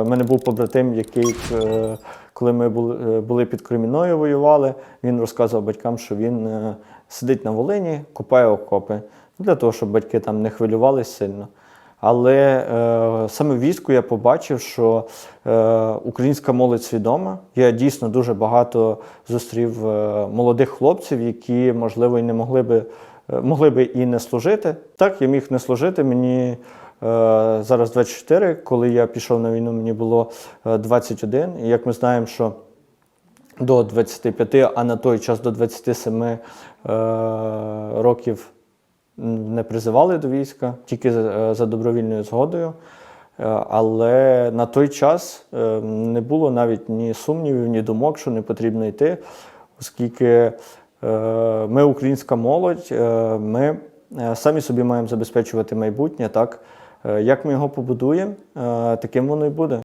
У мене був побратим, який, е, коли ми були, е, під Креміною, воювали, він розказував батькам, що він е, сидить на Волині, копає окопи для того, щоб батьки там не хвилювалися сильно. Але е, саме в війську я побачив, що е, українська молодь свідома. Я дійсно дуже багато зустрів е, молодих хлопців, які, можливо, і не могли би, е, могли би і не служити. Так, я міг не служити. Мені е, зараз 24, коли я пішов на війну, мені було е, 21. І як ми знаємо, що до 25, а на той час до 27 е, років не призивали до війська, тільки за, добровільною згодою. Е, Але на той час е, не було навіть ні сумнівів, ні думок, що не потрібно йти, оскільки е, ми, українська молодь, е, ми е, самі собі маємо забезпечувати майбутнє. Так? Е, Як ми його побудуємо, е, таким воно і буде.